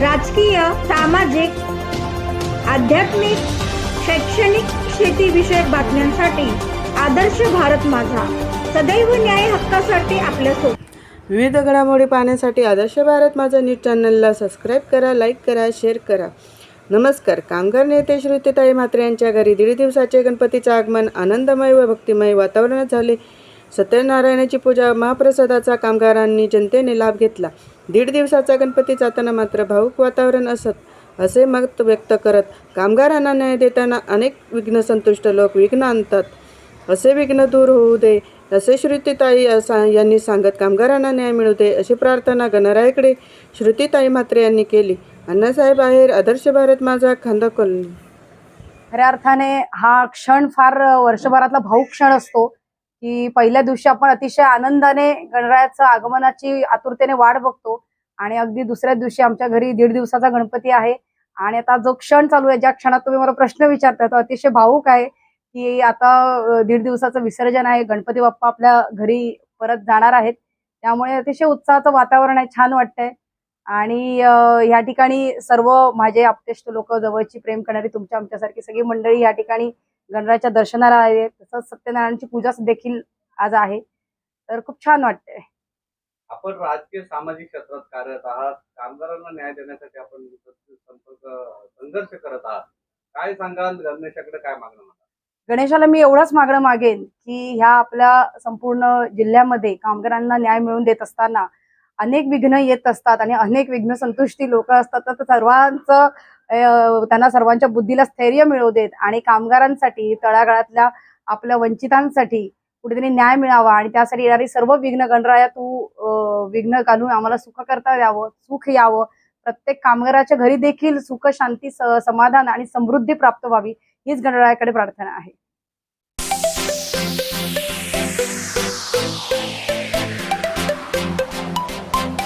राजकीय सामाजिक आध्यात्मिक शैक्षणिक शेतीविषयक बातम्यांसाठी आदर्श भारत माझा. सदैव न्याय हक्कासाठी आपल्यासोबत विविध घडामोडी पाहण्यासाठी आदर्श भारत माझा न्यूज चॅनलला सबस्क्राईब करा लाईक करा शेअर करा. नमस्कार कामगार नेते श्रुतीताई म्हात्रे यांच्या घरी दीड दिवसाचे गणपतीचे आगमन आनंदमय व भक्तिमय वातावरणात झाले. सत्यनारायणाची पूजा महाप्रसादाचा कामगारांनी जनतेने लाभ घेतला. दीड दिवसाचा गणपती जाताना मात्र भाऊक वातावरण असत असे मत व्यक्त करत कामगारांना न्याय देताना अनेक विघ्न संतुष्ट लोक विघ्न आणतात. असे विघ्न दूर होऊ दे असे श्रुतीताई असा यांनी सांगत कामगारांना न्याय मिळू दे अशी प्रार्थना गणरायाकडे श्रुतीताई म्हात्रे यांनी केली. अण्णासाहेब आहेर आदर्श भारत माझा खांदा कॉलनी. खऱ्या अर्थाने हा क्षण फार वर्षभरातला भाऊ क्षण असतो. की पहिल्या दिवशी आपण अतिशय आनंदाने गणरायाचं आगमनाची आतुरतेने वाट बघतो. आणि अगदी दुसऱ्या दिवशी आमच्या घरी दीड दिवसाचा गणपती आहे. आणि आता जो क्षण चालू आहे ज्या क्षणात तुम्ही मला प्रश्न विचारता तो अतिशय भाऊक आहे की आता दीड दिवसाचं विसर्जन आहे. गणपती बाप्पा आपल्या घरी परत जाणार आहेत. त्यामुळे अतिशय उत्साहाचं वातावरण आहे छान वाटतंय. आणि या ठिकाणी सर्व माझे आप्तेष्ट लोक जवळची प्रेम करणारी तुमच्या आमच्यासारखी सगळी मंडळी या ठिकाणी गणरायाच्या दर्शनाला आली तसंच सत्यनारायणची पूजा देखील आज आहे. तर खूप छान वाटतंय. आपण राजकीय सामाजिक क्षेत्रात कार्यरत आहात. कामगारांना न्याय देण्यासाठी आपण संपर्क संघर्ष करत आहात. काय सांगाल? गणेशाकडे काय मागणं? गणेशाला मी एवढंच मागणं मागेन की ह्या आपल्या संपूर्ण जिल्ह्यामध्ये कामगारांना न्याय मिळवून देत असताना अनेक विघ्न येत असतात आणि अनेक विघ्न संतुष्टी लोक असतात. तर सर्वांचं त्यांना सर्वांच्या बुद्धीला स्थैर्य मिळवू देत आणि कामगारांसाठी तळागाळातल्या आपल्या वंचितांसाठी कुठेतरी न्याय मिळावा आणि त्यासाठी येणारी सर्व विघ्न गणराया तू विघ्न घालून आम्हाला सुख करता यावं सुख यावं. प्रत्येक कामगाराच्या घरी देखील सुख शांती समाधान आणि समृद्धी प्राप्त व्हावी हीच गणरायाकडे प्रार्थना आहे.